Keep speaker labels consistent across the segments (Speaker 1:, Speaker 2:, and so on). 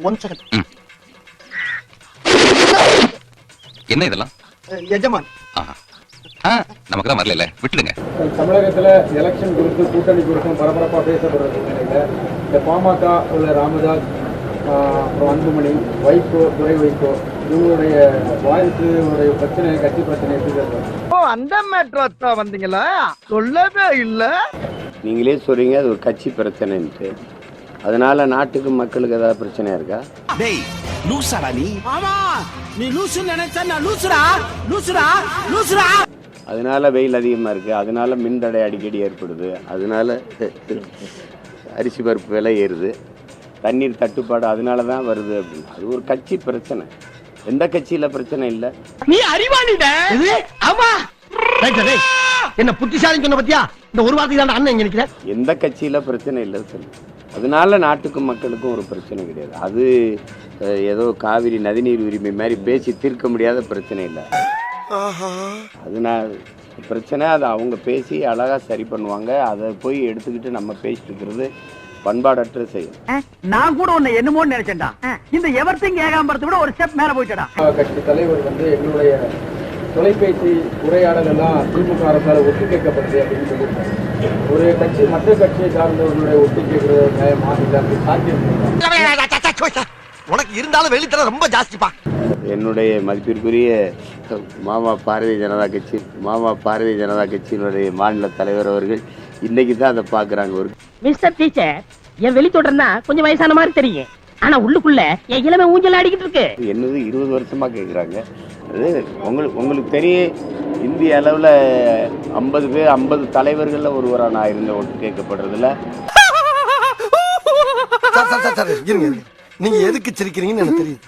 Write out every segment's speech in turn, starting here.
Speaker 1: One second
Speaker 2: என்ன இதெல்லாம்?
Speaker 1: எஜமான்.
Speaker 2: நமக்கு தான் வரல விட்டுடுங்க.
Speaker 3: தமிழகத்துல எலெக்ஷன் குறித்து கூட்டணி குறித்தும் பரபரப்பா பேசப்படுற சூழ்நிலையில இந்த பாமக உள்ள ராமதாஸ் அப்புறம் அன்புமணி வைகோ துரை வைகோ இவங்களுடைய வாரிசுடைய பிரச்சனை கட்சி பிரச்சனை எப்படி
Speaker 1: அந்த மேட்ரா வந்தீங்களா? சொல்லவே இல்ல.
Speaker 4: நீங்களே சொல்றீங்க அது ஒரு கட்சி பிரச்சனைன்ட்டு. அதனால நாட்டுக்கு மக்களுக்கு ஏதாவது பிரச்சனையா இருக்கா?
Speaker 5: டேய் லூசாடா நீ.
Speaker 6: ஆமா நீ லூசு நினைச்சா நான் லூசுடா லூசுடா லூசுடா.
Speaker 4: அதனால வெயில் அதிகமா இருக்கு. அதனால மின்தடை அடிக்கடி ஏற்படுது. அதனால அரிசி பருப்பு விலை ஏறுது. தண்ணீர் தட்டுப்பாடு அதனால தான் வருது அப்படின்னு. அது ஒரு கட்சி பிரச்சனை. எந்த கட்சியில பிரச்சனை இல்லை.
Speaker 1: நீ அறிவாளிட ஆமா. என்ன புத்திசாலின்னு சொன்ன பத்தியா? இந்த ஒரு வார்த்தை தான் அண்ணன் இங்க நிக்கிறேன்
Speaker 4: எந்த கட்சியில பிரச்சனை இல்லை சொல்லு. அதனால நாட்டுக்கும் மக்களுக்கும் ஒரு பிரச்சனை கிடையாது. அது ஏதோ காவிரி நதிநீர் உரிமை மாதிரி பேசி தீர்க்க முடியாத பிரச்சனை இல்லை. அதனால பிரச்சனை அதை அவங்க பேசி அழகா சரி பண்ணுவாங்க. அதை போய் எடுத்துக்கிட்டு நம்ம பேசிட்டு இருக்கிறது பண்பாடற்ற செயல்.
Speaker 6: நான் கூட உன்னை என்னமோ நினைச்சேன்டா. இந்த எவர்த்திங் ஏகாம்பரத்தை விட ஒரு ஸ்டெப் மேல போயிட்டடா
Speaker 3: கட்சி தலைவர் வந்து எங்களுடைய தொலைபேசி உரையாடல் எல்லாம் திமுக அரசால் ஒட்டு கேட்கப்படுது அப்படின்னு சொல்லியிருக்காங்க ஒரு கட்சி மற்ற கட்சியை சார்ந்தவர்களுடைய ஒட்டு கேட்கறது நியாயமா இல்லை அப்படி சாத்தியம்
Speaker 5: உனக்கு இருந்தாலும் வெளித்தர ரொம்ப ஜாஸ்திப்பா.
Speaker 4: என்னுடைய மதிப்பிற்குரிய மாமா பாரதிய ஜனதா கட்சி மாமா பாரதிய ஜனதா கட்சியினுடைய மாநில தலைவர் அவர்கள் இன்னைக்கு தான் அதை பார்க்குறாங்க. ஒரு
Speaker 7: மிஸ்டர் டீச்சர் என் வெளி தொடர்னா கொஞ்சம் வயசான மாதிரி தெரியும் ஆனா உள்ளுக்குள்ள என் இளமை ஊஞ்சல் ஆடிக்கிட்டு இருக்கு.
Speaker 4: என்னது இருபது வருஷமா கேட்குறாங்க அது உங்களுக்கு உங்களுக்கு தெரியும் இந்திய அளவில் ஐம்பது பேர் ஐம்பது தலைவர்களில் ஒருவராக நான் இருந்த ஓட்டு கேட்கப்படுறதுல.
Speaker 5: சார் சார் சார் சார் இருங்க இருங்க. நீங்க எதுக்கு சிரிக்கிறீங்கன்னு எனக்கு தெரியுது.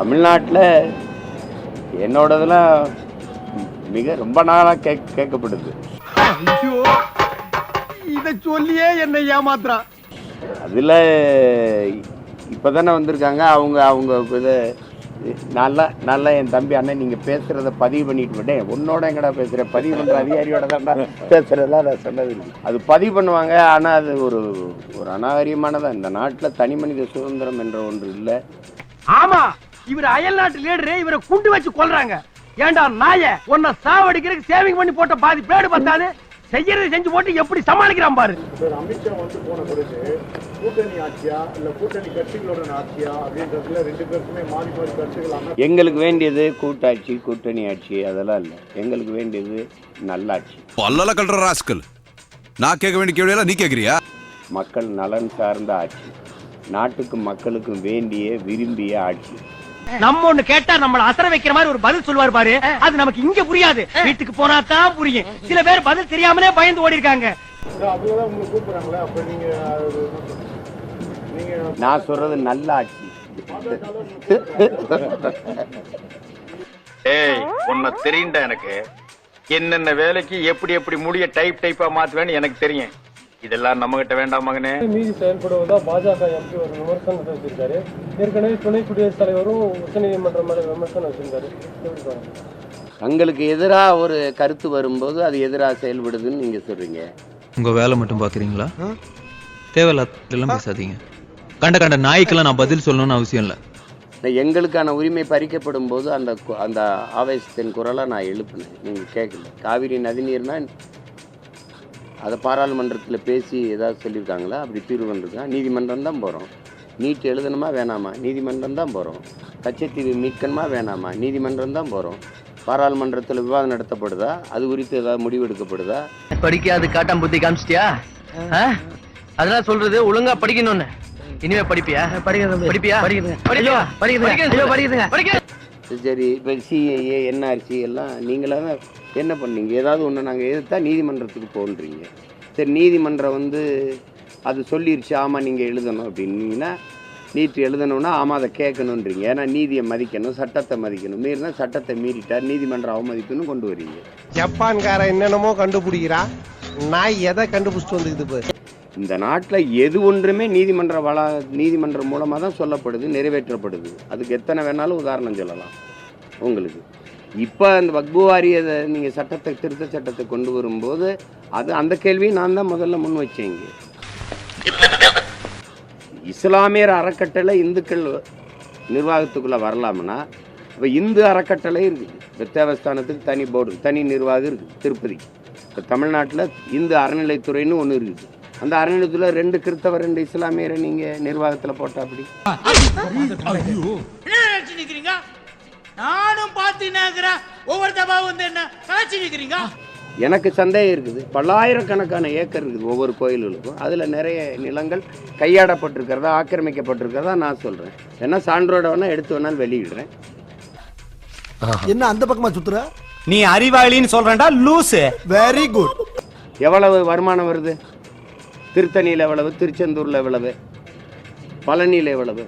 Speaker 4: தமிழ்நாட்டில் என்னோடதெல்லாம் மிக ரொம்ப நாளாக கேக் கேட்கப்படுது.
Speaker 1: ஐயோ. இத சொல்லியே என்னை ஏமாத்துறான்
Speaker 4: அதில் இப்போ தானே வந்திருக்காங்க. அவங்க அவங்க இதை நல்லா நல்லா என் தம்பி அண்ணன் நீங்கள் பேசுகிறத பதிவு பண்ணிட்டு விட்டேன் உன்னோட எங்கடா பேசுகிறேன் பதிவு பண்ணுற அதிகாரியோட தான் பேசுகிறதெல்லாம் நான் சொன்னது அது பதிவு பண்ணுவாங்க ஆனால் அது ஒரு ஒரு அநாகரியமானதான் இந்த நாட்டில் தனி மனித சுதந்திரம் என்ற ஒன்று இல்லை.
Speaker 1: ஆமாம் இவர் அயல் நாட்டு லீடரு இவரை குண்டு வச்சு கொள்றாங்க ஏண்டா நாய உன்னை சாவடிக்கிறதுக்கு சேவிங் பண்ணி போட்ட பாதி பேடு பார்த்தாது செய்யறது செஞ்சு போட்டு எப்படி சமாளிக்கிறான் பாரு.
Speaker 3: அமித்ஷா வந்து போன பிறகு கூட்டணி ஆட்சியா இல்ல கூட்டணி கட்சிகளோட ஆட்சியா அப்படின்றதுல ரெண்டு பேருக்குமே மாறி மாறி கருத்துக்கள்
Speaker 4: எங்களுக்கு வேண்டியது கூட்டாட்சி கூட்டணி ஆட்சி அதெல்லாம் இல்லை. எங்களுக்கு வேண்டியது நல்லாட்சி.
Speaker 8: பல்லல கல்ற ராஸ்கல். நான் கேட்க வேண்டிய கேள்வியெல்லாம் நீ கேக்குறியா
Speaker 4: மக்கள் நலன் சார்ந்த ஆட்சி. நாட்டுக்கும் மக்களுக்கும் வேண்டிய விரும்பிய ஆட்சி.
Speaker 1: நம்ம ஒண்ணு கேட்டா நம்மள அசர வைக்கிற மாதிரி ஒரு பதில் சொல்லுவார் பாரு. அது நமக்கு இங்க புரியாது. வீட்டுக்கு போனா தான் புரியும். சில பேர் பதில் தெரியாமலே பயந்து ஓடி இருக்காங்க
Speaker 4: நான் சொல்றது நல்ல ஆட்சி.
Speaker 9: ஏய் உன்னை தெரியும்டா எனக்கு. என்னென்ன வேலைக்கு எப்படி எப்படி முடிய டைப் டைப்பா மாத்துவேன்னு எனக்கு தெரியும். இதெல்லாம் நம்ம கிட்ட வேண்டாம் மகனே.
Speaker 3: மீறி செயல்படுவதா பாஜக எம்பி ஒரு விமர்சனத்தை வச்சிருக்காரு. ஏற்கனவே துணை குடியரசுத் தலைவரும் உச்சநீதிமன்றம் மேல விமர்சனம் பாருங்க?
Speaker 4: தங்களுக்கு எதிராக ஒரு கருத்து வரும்போது அது எதிராக செயல்படுதுன்னு நீங்க சொல்றீங்க.
Speaker 10: உங்க வேலை மட்டும் பாக்குறீங்களா? தேவையில்லாம் பேசாதீங்க. கண்ட கண்ட நாய்க்கெல்லாம் நான் பதில் சொல்லணும்னு அவசியம் இல்லை.
Speaker 4: எங்களுக்கான உரிமை பறிக்கப்படும் போது அந்த கு- அந்த ஆவேசத்தின் குரலை நான் எழுப்பினேன். நீங்க கேட்கல காவிரி நதிநீர்னா அதை பாராளுமன்றத்தில் பேசி ஏதாவது சொல்லியிருக்காங்களா? அப்படி தீர்வு வந்திருக்கா? நீதிமன்றம் தான் போகிறோம் நீட் எழுதணுமா வேணாமா? நீதிமன்றம் தான் போகிறோம் கச்சத்தீவு மீட்கணுமா வேணாமா? நீதிமன்றம் தான் போகிறோம் பாராளுமன்றத்தில் விவாதம் நடத்தப்படுதா? அது குறித்து ஏதாவது முடிவு எடுக்கப்படுதா?
Speaker 6: படிக்காது காட்டாம் புத்தி காமிச்சிட்டியா? அதெல்லாம் சொல்றது ஒழுங்கா படிக்கணும்னு. இனிமே படிப்பியா? படிக்கிறது படிப்பியா? படிக்கிறது
Speaker 4: சரி இப்போ சிஏஏ என்ஆர்சி எல்லாம் நீங்களாக என்ன பண்ணீங்க? ஏதாவது ஒன்று நாங்கள் எதிர்த்தா நீதிமன்றத்துக்கு போன்றீங்க. சரி நீதிமன்றம் வந்து அது சொல்லிருச்சு ஆமாம் நீங்கள் எழுதணும் அப்படின்னீங்கன்னா நீட் எழுதணும்னா ஆமாம் அதை கேட்கணுன்றீங்க. ஏன்னா நீதியை மதிக்கணும் சட்டத்தை மதிக்கணும். மீறினா சட்டத்தை மீறிட்டார் நீதிமன்ற அவமதிப்புன்னு கொண்டு வரீங்க.
Speaker 5: ஜப்பான்கார என்னென்னமோ கண்டுபிடிக்கிறா. நான் எதை கண்டுபிடிச்சிட்டு வந்துக்குது பாரு.
Speaker 4: இந்த நாட்டில் எது ஒன்றுமே நீதிமன்ற வள நீதிமன்றம் மூலமாக தான் சொல்லப்படுது நிறைவேற்றப்படுது. அதுக்கு எத்தனை வேணாலும் உதாரணம் சொல்லலாம். உங்களுக்கு. இப்போ அந்த வக்பு வாரியதை நீங்கள் சட்டத்தை திருத்த சட்டத்தை கொண்டு வரும்போது அது அந்த கேள்வியை நான் தான் முதல்ல முன் வச்சேங்க இஸ்லாமியர் அறக்கட்டளை இந்துக்கள் நிர்வாகத்துக்குள்ளே வரலாம்னா இப்போ இந்து அறக்கட்டளை இருக்குது இப்போ தேவஸ்தானத்துக்கு தனி போர்டு தனி நிர்வாகம் இருக்குது திருப்பதி. இப்போ தமிழ்நாட்டில் இந்து அறநிலைத்துறைன்னு ஒன்று இருக்குது அந்த அறநிலையத்துல ரெண்டு கிறித்தவர் ரெண்டு இஸ்லாமியரை நீங்கள் நிர்வாகத்தில் போட்டா அப்படி?
Speaker 1: நானும் பார்த்து ஒவ்வொரு தபா வந்து என்ன கலாச்சி நிக்கிறீங்க
Speaker 4: எனக்கு சந்தேகம் இருக்குது. பல்லாயிரக்கணக்கான ஏக்கர் இருக்குது ஒவ்வொரு கோயில்களுக்கும். அதில் நிறைய நிலங்கள் கையாடப்பட்டிருக்கிறதா ஆக்கிரமிக்கப்பட்டிருக்கிறதா நான் சொல்கிறேன் ஏன்னா சான்றோட வேணால் எடுத்து வேணாலும் வெளியிடுறேன்.
Speaker 5: என்ன அந்த பக்கமா சுத்துற?
Speaker 1: நீ அறிவாளின்னு சொல்றேன்டா லூசு.
Speaker 5: வெரி குட்
Speaker 4: எவ்வளவு வருமானம் வருது? திருத்தணியில் எவ்வளவு திருச்செந்தூரில் எவ்வளவு பழனியில் எவ்வளவு?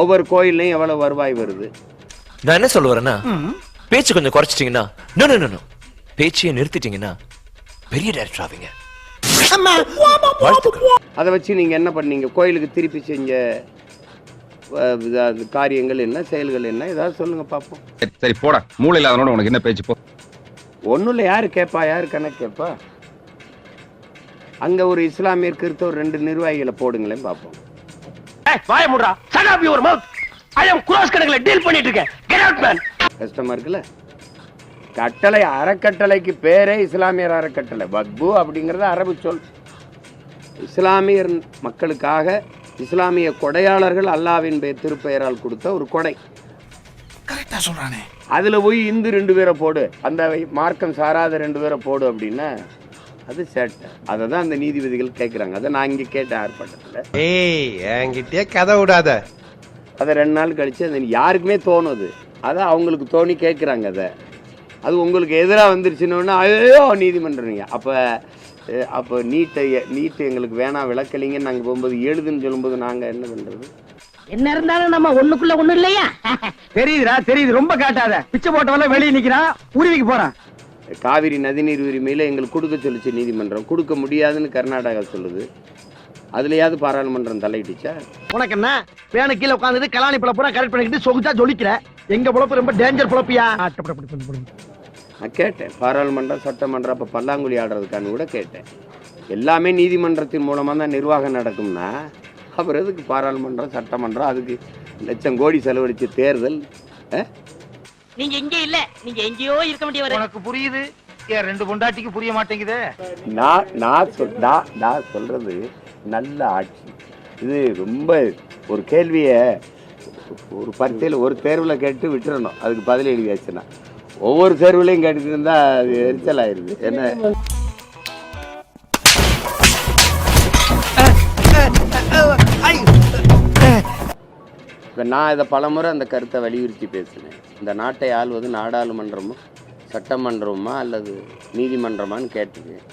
Speaker 4: ஒவ்வொரு கோயில்லையும் எவ்வளவு வருவாய் வருது?
Speaker 6: நான் என்ன சொல்ல வரேன்னா பேச்சு கொஞ்சம் குறைச்சிட்டீங்கன்னா நோ நோ நோ பேச்சையே நிறுத்திட்டீங்கன்னா பெரிய டேரக்டர் ஆவீங்க.
Speaker 4: அதை வச்சு நீங்கள் என்ன பண்ணீங்க? கோயிலுக்கு திருப்பி செஞ்ச காரியங்கள் என்ன செயல்கள் என்ன? ஏதாவது சொல்லுங்கள் பார்ப்போம்
Speaker 2: சரி, சரி போடா. மூளை இல்லாதவனோட உனக்கு என்ன பேச்சு போ.
Speaker 4: ஒன்றும் இல்லை யார் கேட்பா யார் கணக்கு கேட்பா அங்கே ஒரு இஸ்லாமியர் கிறிஸ்தவர் ரெண்டு நிர்வாகிகளை போடுங்களேன் பார்ப்போம்
Speaker 1: வாய முடுறா shut your mouth I am cross கணக்குல டீல் பண்ணிட்டு இருக்கேன். கெட் அவுட் மேன்
Speaker 4: கஷ்டமா இருக்குல்ல? கட்டளை அறக்கட்டளைக்கு பேரே இஸ்லாமியர் அறக்கட்டளை. வக்பு அப்படிங்கிறது அரபு சொல். இஸ்லாமியர் மக்களுக்காக இஸ்லாமிய கொடையாளர்கள் அல்லாவின் பெயர் திருப்பெயரால் கொடுத்த ஒரு கொடை.
Speaker 1: கரெக்டா சொல்றானே.
Speaker 4: அதுல போய் இந்து ரெண்டு பேரை போடு. அந்த மார்க்கம் சாராத ரெண்டு பேரை போடு அப்படின்னா அது சேட்டை அதை தான் அந்த நீதிபதிகள் கேட்குறாங்க அதை நான் இங்கே கேட்டேன் ஆர்ப்பாட்டத்தில்.
Speaker 5: ஏய் என்கிட்டயே கதை விடாத.
Speaker 4: அதை ரெண்டு நாள் கழிச்சு அது யாருக்குமே தோணுது. அதை அவங்களுக்கு தோணி கேட்குறாங்க அதை. அது உங்களுக்கு எதிராக வந்துருச்சுன்னு ஐயோ நீதிமன்றங்க அப்போ அப்போ நீட்டை நீட்டு எங்களுக்கு வேணாம் விளக்கலிங்கன்னு நாங்கள் போகும்போது எழுதுன்னு சொல்லும்போது நாங்கள் என்ன பண்ணுறது
Speaker 7: என்ன இருந்தாலும் நம்ம ஒண்ணுக்குள்ள ஒண்ணு இல்லையா?
Speaker 1: தெரியுதுடா தெரியுது. ரொம்ப காட்டாத. பிச்சை போட்டவன வெளியே நிக்கிறான் உருவிக்கு போறான்.
Speaker 4: காவிரி நதிநீர் உரிமையில் எங்களுக்கு கொடுக்க சொல்லுச்சு நீதிமன்றம். கொடுக்க முடியாதுன்னு கர்நாடகா சொல்லுது. அதுலயாவது பாராளுமன்றம் தலையிட்டுச்சா?
Speaker 1: உனக்கு என்ன பேனு கீழே உட்காந்துட்டு கலாணி பழம் பூரா கரெக்ட் பண்ணிக்கிட்டு சொகுச்சா ஜொலிக்கிற. எங்க பொழப்பு ரொம்ப டேஞ்சர் பொழப்பியா?
Speaker 4: நான் கேட்டேன். பாராளுமன்றம் சட்டமன்றம் அப்போ பல்லாங்குழி ஆடுறதுக்கான கூட கேட்டேன். எல்லாமே நீதிமன்றத்தின் மூலமாக தான் நிர்வாகம் நடக்கும்னா அப்புறம் எதுக்கு பாராளுமன்றம் சட்டமன்றம் அதுக்கு லட்சம் கோடி செலவழிச்சு தேர்தல்?
Speaker 7: நீங்க இங்க இல்ல. நீங்க எங்கேயோ இருக்க வேண்டியவர்.
Speaker 1: உனக்கு புரியுது? ஏன் ரெண்டு பொண்டாட்டிக்கு புரிய மாட்டேங்குதே?
Speaker 4: நான் நான் சொல் நான் சொல்றது நல்ல ஆட்சி. இது ரொம்ப ஒரு கேள்வியை ஒரு பரீட்சையில் ஒரு தேர்வில் கேட்டு விட்டுறணும். அதுக்கு பதில் எழுதி ஒவ்வொரு தேர்வுலையும் கேட்டுட்டு அது எரிச்சல் ஆயிருது. என்ன? இப்போ நான் இதை பலமுறை அந்த கருத்தை வலியுறுத்தி பேசினேன். இந்த நாட்டை ஆள்வது நாடாளுமன்றமோ சட்டமன்றமா அல்லது நீதிமன்றமான்னு கேட்டிருக்கேன்.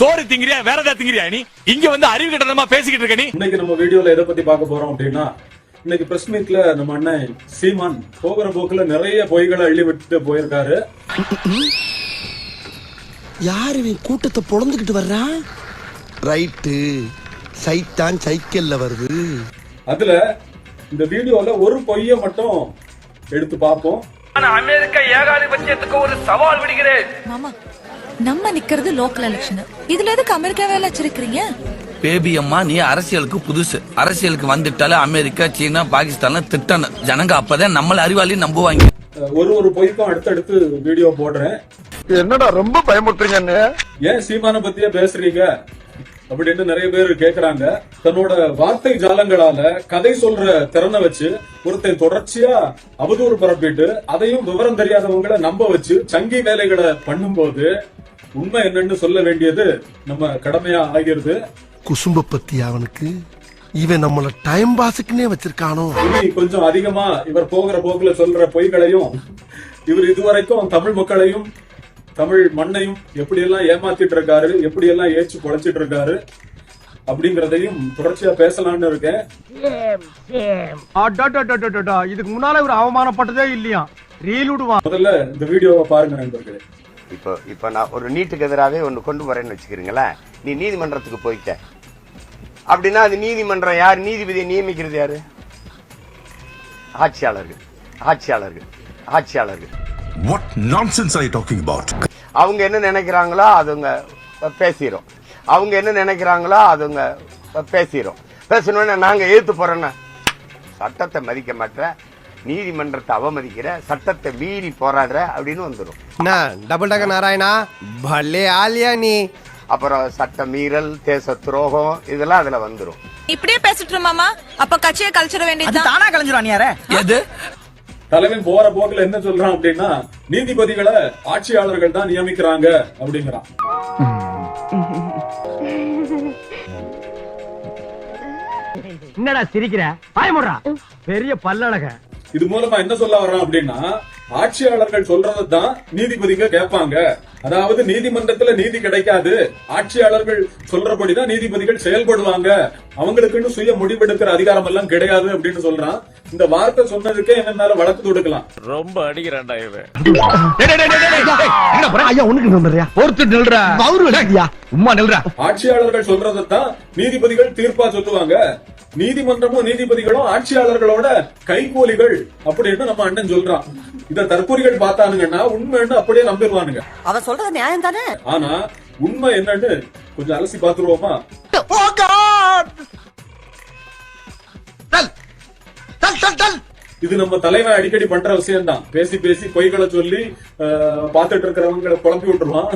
Speaker 11: சோறு திங்கிறியா வேற ஏதாவது திங்கிறியா நீ இங்க வந்து அறிவு கட்டணமா பேசிக்கிட்டு இருக்க நீ
Speaker 3: இன்னைக்கு நம்ம வீடியோல எதை பத்தி பார்க்க போறோம் அப்படின்னா இன்னைக்கு பிரஸ் மீட்ல நம்ம அண்ணன் சீமான் போகிற போக்குல நிறைய பொய்களை அள்ளி விட்டு போயிருக்காரு.
Speaker 5: யார் இவன் கூட்டத்தை பொழந்துகிட்டு வர்றான் ரைட்டு. சைத்தான் சைக்கிள்ல வருது.
Speaker 3: அதுல இந்த வீடியோல ஒரு பொய்ய மட்டும் எடுத்து பார்ப்போம்.
Speaker 1: அமெரிக்க ஏகாதிபத்தியத்துக்கு ஒரு சவால் விடுகிறேன்.
Speaker 12: மாமா நம்ம நிக்கிறது லோக்கல் எலெக்ஷன் இதுல எதுக்கு அமெரிக்காவே வச்சிருக்கீங்க
Speaker 11: பேபி அம்மா நீ அரசியலுக்கு புதுசு. அரசியலுக்கு வந்துட்டாலே அமெரிக்கா சீனா பாகிஸ்தான் திட்டணும். ஜனங்க அப்பதான் நம்மள அறிவாளி நம்புவாங்க.
Speaker 3: ஒரு ஒரு பொய்க்கும் அடுத்தடுத்து வீடியோ போடுறேன்.
Speaker 1: என்னடா ரொம்ப பயமுறுத்துறீங்க
Speaker 3: ஏன் சீமான பத்தியே பேசுறீங்க? அப்படின்னு நிறைய பேர் கேக்குறாங்க. தன்னோட வார்த்தை ஜாலங்களால கதை சொல்ற திறனை வச்சு ஒருத்தன் தொடர்ச்சியா அவதூறு பரப்பிட்டு அதையும் விவரம் தெரியாதவங்கள நம்ப வச்சு சங்கி வேலைகளை பண்ணும்போது உண்மை என்னன்னு சொல்ல வேண்டியது நம்ம கடமையா ஆகிறது.
Speaker 5: குசும்ப பத்தி அவனுக்கு. இவன் நம்மள டைம் பாஸுக்குன்னே வச்சிருக்கானோ?
Speaker 3: இனி கொஞ்சம் அதிகமா இவர் போகிற போக்குல சொல்ற பொய்களையும் இவர் இதுவரைக்கும் தமிழ் மக்களையும் தமிழ் மண்ணையும் எப்படி எல்லாம் ஏமாத்திட்டு இருக்காரு எப்படி எல்லாம் ஏச்சு பொழைச்சிட்டு இருக்காரு அப்படிங்கறதையும் தொடர்ச்சியா பேசலாம்னு இருக்கேன்.
Speaker 1: இதுக்கு முன்னால இவர் அவமானப்பட்டதே இல்லையா? ரீல் விடுவான்.
Speaker 3: முதல்ல இந்த வீடியோவை பாருங்க நண்பர்களே.
Speaker 4: இப்போ இப்போ நான் ஒரு நீட்டுக்கு எதிராகவே ஒன்று கொண்டு வரேன்னு வச்சுக்கிறீங்களேன். நீ நீதிமன்றத்துக்கு போய்க்க அப்படின்னா அது நீதிமன்றம் யார்? நீதிபதியை நியமிக்கிறது யாரு? ஆட்சியாளர்கள். ஆட்சியாளர்கள். ஆட்சியாளர்கள்.
Speaker 8: What nonsense are you talking about?
Speaker 4: அவங்க என்ன நினைக்கிறாங்களோ அதுங்க பேசிடும் அவங்க என்ன நினைக்கிறாங்களோ அதுங்க பேசிடும் பேசணும்னா நாங்க எதிர்த்து போறோன்னா சட்டத்தை மதிக்க மாட்டேற நீதிமன்றத்தை அவமதிக்கிற சட்டத்தை மீறி போராடுற அப்படின்னு வந்துடும்
Speaker 5: என்ன டபுள் டக்க நாராயணா பல்லே ஆலியா நீ.
Speaker 4: அப்புறம் சட்ட மீறல் தேச துரோகம் இதெல்லாம் அதுல வந்துடும்
Speaker 12: இப்படியே பேசிட்டு மாமா அப்ப கட்சியை கழிச்சிட வேண்டியது
Speaker 6: தானா. கலைஞ்சிரும் யார
Speaker 11: எது?
Speaker 3: தலைவன் போற போக்குல என்ன சொல்றான் அப்படின்னா நீதிபதிகளை ஆட்சியாளர்கள் தான் நியமிக்கிறாங்க அப்படிங்கிறான்.
Speaker 1: என்னடா சிரிக்கிற? பயமுடுறா பெரிய பல்லழக
Speaker 3: இது மூலமா என்ன சொல்ல வர்றான் அப்படின்னா ஆட்சியாளர்கள் சொல்றதை தான் நீதிபதிங்க கேட்பாங்க அதாவது நீதிமன்றத்துல நீதி கிடைக்காது. ஆட்சியாளர்கள் சொல்றபடிதான் நீதிபதிகள் செயல்படுவாங்க. அவங்களுக்குன்னு சுய முடிவெடுக்கிற அதிகாரம் எல்லாம் கிடையாது அப்படின்னு சொல்றான். இந்த வார்த்தை சொன்னதுக்கே என்ன மேல வழக்கு தொடுக்கலாம்.
Speaker 9: ரொம்ப அடிக்கிறான்டா இவன்.
Speaker 1: ஐயா உனக்கு நம்புறியா
Speaker 2: பொறுத்து நில்றா.
Speaker 1: அவரு
Speaker 2: உம்மா நில்றா.
Speaker 3: ஆட்சியாளர்கள் சொல்றதை தான் நீதிபதிகள் தீர்ப்பா சொல்லுவாங்க. நீதிமன்றமும் நீதிபதிகளும் ஆட்சியாளர்களோட கைகூலிகள் அப்படின்னு நம்ம அண்ணன் சொல்றான். தற்கூலிகள் பார்த்தானுங்கன்னா உண்மைன்னு அப்படியே நம்பிடுவானுங்க.
Speaker 6: அவ சொல்றது நியாயம் தானே?
Speaker 3: ஆனா உண்மை என்னன்னு கொஞ்சம் அலசி பாத்துருவோமா இது நம்ம தலைவன் அடிக்கடி பண்ற விஷயம் தான் பேசி பேசி பொய்களை சொல்லி பார்த்துட்டு இருக்கிறவங்களை குழப்பி விட்டுருவான்.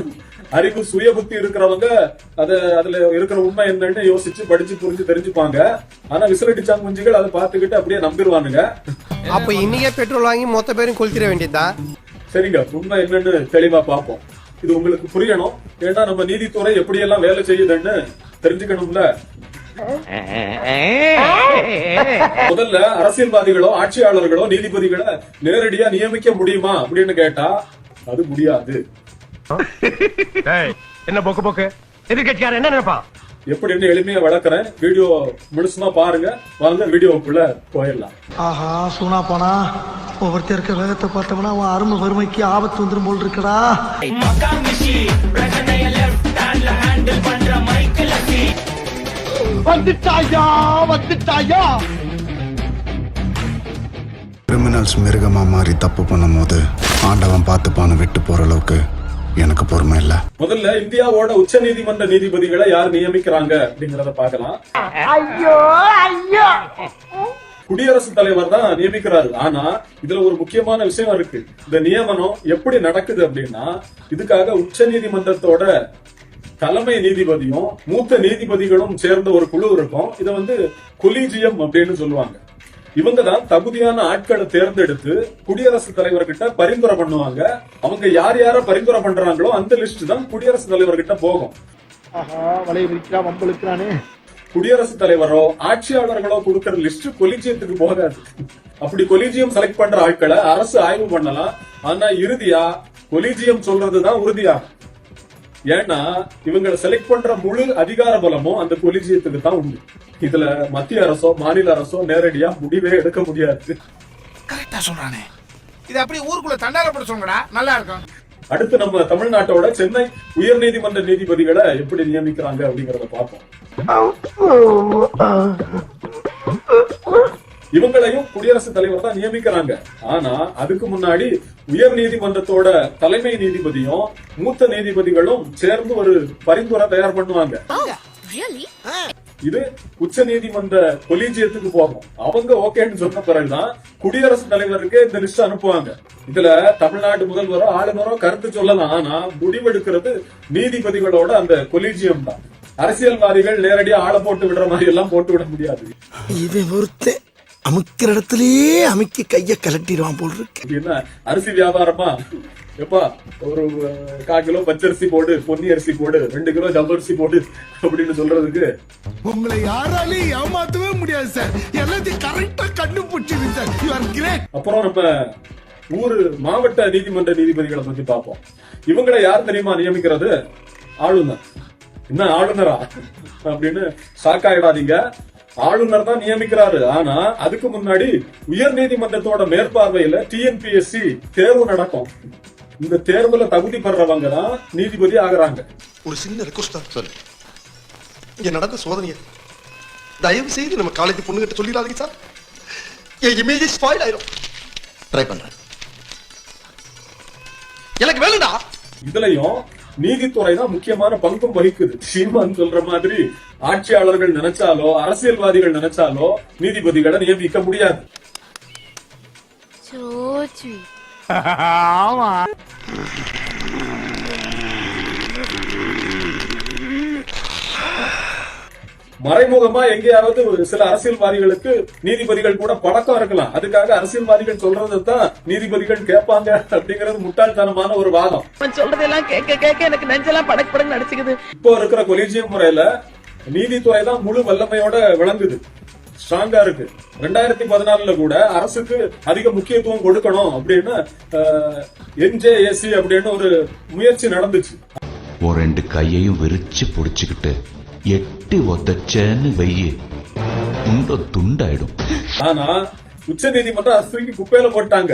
Speaker 3: அறிவு சுய புத்தி இருக்கிறவங்க அத அதுல இருக்கிற உண்மை என்னன்னு யோசிச்சு படிச்சு புரிஞ்சு தெரிஞ்சுப்பாங்க. ஆனா விசிலடிச்சா குஞ்சுகள் அதை பார்த்துக்கிட்டு அப்படியே நம்பிடுவானுங்க.
Speaker 5: அப்ப இன்னைக்கே பெட்ரோல் வாங்கி மொத்த பேரும் கொளுத்திட வேண்டியதா?
Speaker 3: சரிங்க. உண்மை என்னன்னு தெளிவா பார்ப்போம். இது உங்களுக்கு புரியணும். ஏன்னா நம்ம நீதித்துறை எப்படியெல்லாம் வேலை செய்யுதுன்னு தெரிஞ்சுக்கணும்ல. முதல்ல அரசியல்வாதிகளோ ஆட்சியாளர்களோ நீதிபதிகளை நேரடியா நியமிக்க முடியுமா அப்படின்னு கேட்டா அது முடியாது.
Speaker 1: என்ன போக்கு போக்கு? எதிர்கட்சிக்காரன் என்ன நினைப்பான்?
Speaker 3: எப்படின்னு எளிமையா வளர்க்கறேன். வீடியோ முழுசுமா பாருங்க. வாங்க வீடியோக்குள்ள போயிடலாம்.
Speaker 6: ஆஹா சூனா போனா ஒவ்வொருத்தர் இருக்க வேகத்தை பார்த்தோம்னா அவன் அருமை வறுமைக்கு ஆபத்து வந்துரும் போல் இருக்கடா.
Speaker 1: வந்துட்டாயா? வந்துட்டாயா?
Speaker 8: கிரிமினல்ஸ் மிருகமா மாறி தப்பு பண்ணும்போது ஆண்டவன் பார்த்துப்பான்னு விட்டு போற அளவுக்கு எனக்கு பொறுமை இல்லை.
Speaker 3: முதல்ல இந்தியாவோட உச்ச நீதிமன்ற நீதிபதிகளை யார் நியமிக்கிறாங்க அப்படிங்கறத பார்க்கலாம்.
Speaker 1: ஐயோ ஐயோ!
Speaker 3: குடியரசுத் தலைவர் தான் நியமிக்கிறாரு. ஆனா இதுல ஒரு முக்கியமான விஷயம் இருக்கு. இந்த நியமனம் எப்படி நடக்குது அப்படின்னா இதுக்காக உச்ச நீதிமன்றத்தோட தலைமை நீதிபதியும் மூத்த நீதிபதிகளும் சேர்ந்த ஒரு குழு இருக்கும். இத வந்து கொலீஜியம் அப்படின்னு சொல்லுவாங்க. இவங்க தான் தகுதியான ஆட்களை தேர்ந்தெடுத்து குடியரசுத் தலைவர்கிட்ட பரிந்துரை பண்ணுவாங்க. அவங்க யார் யார பரிந்துரை பண்றாங்களோ அந்த லிஸ்ட் தான் குடியரசுத் தலைவர்கிட்ட போகும். குடியரசுத் தலைவரோ ஆட்சியாளர்களோ கொடுக்கிற லிஸ்ட் கொலிஜியத்துக்கு போகாது. அப்படி கொலிஜியம் செலக்ட் பண்ற ஆட்களை அரசு ஆய்வு பண்ணலாம். ஆனா இறுதியா கொலிஜியம் சொல்றதுதான் உறுதியாகும். ஏன்னா இவங்களை செலக்ட் பண்ற முழு அதிகார பலமும் அந்த கொலிஜியத்துக்கு தான் உண்டு. இதுல மத்திய அரசோ மாநில அரசோ நேரடியா முடிவே எடுக்க முடியாது.
Speaker 6: கரெக்டா சொல்றானே. இது அப்படியே ஊருக்குள்ள தண்டாரப்பட சொல்லுங்கடா. நல்லா இருக்கும்.
Speaker 3: அடுத்து நம்ம தமிழ்நாட்டோட சென்னை உயர்நீதிமன்ற நீதிபதிகளை எப்படி நியமிக்கிறாங்க அப்படிங்கறத பார்ப்போம். இவங்களையும் குடியரசுத் தலைவர் தான் நியமிக்கிறாங்க. ஆனா அதுக்கு முன்னாடி உயர் நீதிமன்றத்தோட தலைமை நீதிபதியும் மூத்த நீதிபதிகளும் சேர்ந்து ஒரு பரிந்துரை தயார் பண்ணுவாங்க. இது உச்ச நீதிமன்ற கொலீஜியத்துக்கு போகும். அவங்க ஓகேன்னு சொன்ன பிறகுதான் குடியரசுத் தலைவருக்கு இந்த லிஸ்ட் அனுப்புவாங்க. இதுல தமிழ்நாடு முதல்வரோ ஆளுநரோ கருத்து சொல்லலாம். ஆனா முடிவெடுக்கிறது நீதிபதிகளோட அந்த கொலீஜியம் தான். அரசியல்வாதிகள் நேரடியா ஆளை போட்டு விடுற மாதிரி எல்லாம் போட்டு விட முடியாது.
Speaker 6: இவன் ஒருத்தன். அமுக்கிற இடத்துலயே அமுக்கி கைய கலட்டிடுவான் போல் இருக்கு.
Speaker 3: அரிசி வியாபாரமா? எப்பா ஒரு அஹ், கால் கிலோ பச்சரிசி போடு பொன்னி அரிசி போடு ரெண்டு கிலோ ஜவ்வரிசி போடு அப்படின்னு சொல்றதுக்கு.
Speaker 6: உங்களை யாராலையும் ஏமாத்தவே முடியாது சார். எல்லாத்தையும் கரெக்டா கண்டுபிடிச்சிருக்கு சார். யூ ஆர் கிரேட்
Speaker 3: அப்புறம் நம்ம ஊரு மாவட்ட நீதிமன்ற நீதிபதிகளை பத்தி பார்ப்போம். இவங்களை யார் தெரியுமா நியமிக்கிறது? ஆளுநர். என்ன ஆளுநரா? அப்படின்னு ஷாக் ஆயிடாதீங்க ஆளுநர் தான் நியமிக்கிறாரு. ஆனா அதுக்கு முன்னாடி உயர் நீதிமன்றத்தோட மேற்பார்வையில டிஎன்பிஎஸ்சி தேர்வு நடக்கும். இந்த தேர்வுல தகுதி பெறவங்க தான் நீதிபதி ஆகுறாங்க.
Speaker 6: ஒரு சின்ன ரெக்வஸ்ட் தான் சொல்லு இங்க நடந்த சோதனையை தயவு செய்து நம்ம காலேஜ் பொண்ணுகிட்ட சொல்லிடாதீங்க சார். என் இமேஜ் ஸ்பாயில் ஆயிரும். ட்ரை பண்றேன். எனக்கு வேணும்டா.
Speaker 3: இதுலயும் நீதித்துறை தான் முக்கியமான பங்கும் வகிக்குது. சீமான் சொல்ற மாதிரி ஆட்சியாளர்கள் நினைச்சாலோ அரசியல்வாதிகள் நினைச்சாலோ நீதிபதிகளை நியமிக்க முடியாது. மறைமுகமா எங்கேயாவது ஒரு சில அரசியல்வாதிகளுக்கு நீதிபதிகள் கூட பழக்கம் இருக்கலாம். அதுக்காக அரசியல்வாதிகள் சொல்றது தான் நீதிபதிகள் கேட்பாங்க அப்படிங்கிறது முட்டாள்தனமான ஒரு வாதம்.
Speaker 13: சொல்றதெல்லாம் கேட்க கேட்க எனக்கு நெஞ்செல்லாம் படக்கு படக்கு நடிச்சுக்குது
Speaker 3: இப்போ இருக்கிற கொலிஜியம் முறையில நீதித்துறை தான் முழு வல்லமையோட விளங்குது. ஸ்ட்ராங்கா இருக்கு. ரெண்டாயிரத்தி பதினாலுல கூட அரசுக்கு அதிக முக்கியத்துவம் கொடுக்கணும் அப்படின்னு என்ஜேஏசி அப்படின்னு ஒரு முயற்சி நடந்துச்சு.
Speaker 8: ஒரு ரெண்டு கையையும் விரிச்சு புடிச்சுக்கிட்டு எட்டி ஒத்தச்சேன்னு வெய்யி. துண்ட துண்டாயிடும்.
Speaker 3: ஆனா உச்ச நீதிமன்றம் தூக்கி குப்பையில போட்டாங்க.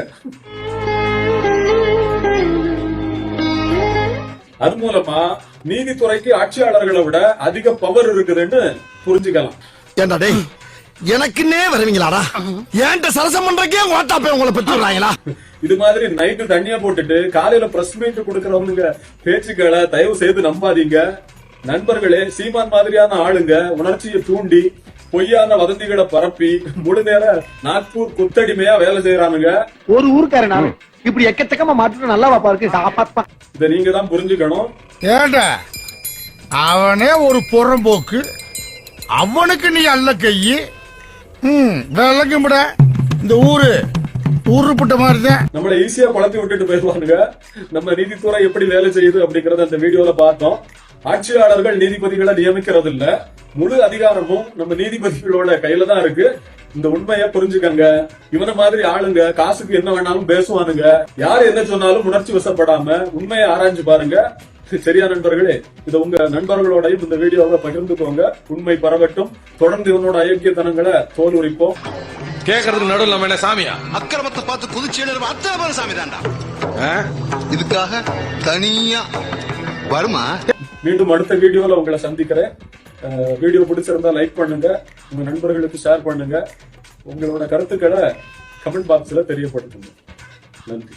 Speaker 3: அது மூலமா நீதித்துறைக்கு ஆட்சியாளர்களை விட அதிக பவர் இருக்குதுன்னு புரிஞ்சுக்கலாம்.
Speaker 14: ஏண்டா டேய் எனக்குன்னே வருவீங்களாடா? ஏன்ட்ட சரசம் பண்றக்கே ஓட்டாப்பே உங்களை பெற்றுறாங்களா
Speaker 3: இது மாதிரி நைட்டு தண்ணியா போட்டுட்டு காலையில பிரஸ் மீட் கொடுக்கறவங்க பேச்சுக்களை தயவு செய்து நம்பாதீங்க. நண்பர்களே சீமான் மாதிரியான ஆளுங்க உணர்ச்சியை தூண்டி பொய்யான வதந்திகளை பரப்பி முழு நேர நாக்பூர் குத்தடிமையா வேலை செய்யறானுங்க
Speaker 15: ஒரு ஊருக்காரன் நானு இப்படி எக்கச்சக்கமா மாத்திட்டு நல்லா வாப்பா இருக்கு
Speaker 3: இதை நீங்க தான் புரிஞ்சுக்கணும்.
Speaker 14: ஏண்டா? அவனே ஒரு புறம்போக்கு. அவனுக்கு நீ அல்ல கையி. ம் விளக்கும்பட இந்த ஊரு ஊருப்பட்ட மாதிரி தான்
Speaker 3: நம்மள ஈஸியா குழப்பி விட்டுட்டு போயிருவானுங்க நம்ம நீதித்துறை எப்படி வேலை செய்யுது அப்படிங்கறத அந்த வீடியோல பார்த்தோம். ஆட்சியாளர்கள் நீதிபதிகளை நியமிக்கிறது இல்ல முழு அதிகாரமும் நம்ம நீதிபதிகளோட கையில தான் இருக்கு. இந்த உண்மையை புரிஞ்சுக்கங்க. இவன மாதிரி ஆளுங்க காசுக்கு என்ன வேணாலும் பேசுவானுங்க. யார் என்ன சொன்னாலும் உணர்ச்சி வசப்படாம உண்மையை ஆராய்ஞ்சு பாருங்க. சரியா நண்பர்களே? இத உங்க நண்பர்களோடையும் இந்த வீடியோவை பகிர்ந்துக்கோங்க. உண்மை பரவட்டும். தொடர்ந்து இவனோட அயோக்கியத்தனங்களை தோல் உரிப்போம்
Speaker 16: கேக்குறதுக்கு நடுவில் நம்ம என்ன சாமியா?
Speaker 14: அக்கிரமத்தை பார்த்து குதிச்சு எழுதுற அத்தனை பேரும் சாமி தான்டா இதுக்காக தனியா வருமா?
Speaker 3: மீண்டும் அடுத்த வீடியோவில் உங்களை சந்திக்கிறேன். வீடியோ பிடிச்சிருந்தா லைக் பண்ணுங்க. உங்க நண்பர்களுக்கு ஷேர் பண்ணுங்க. உங்களோட கருத்துக்களை கமெண்ட் பாக்ஸில் தெரியப்படுத்துங்க. நன்றி.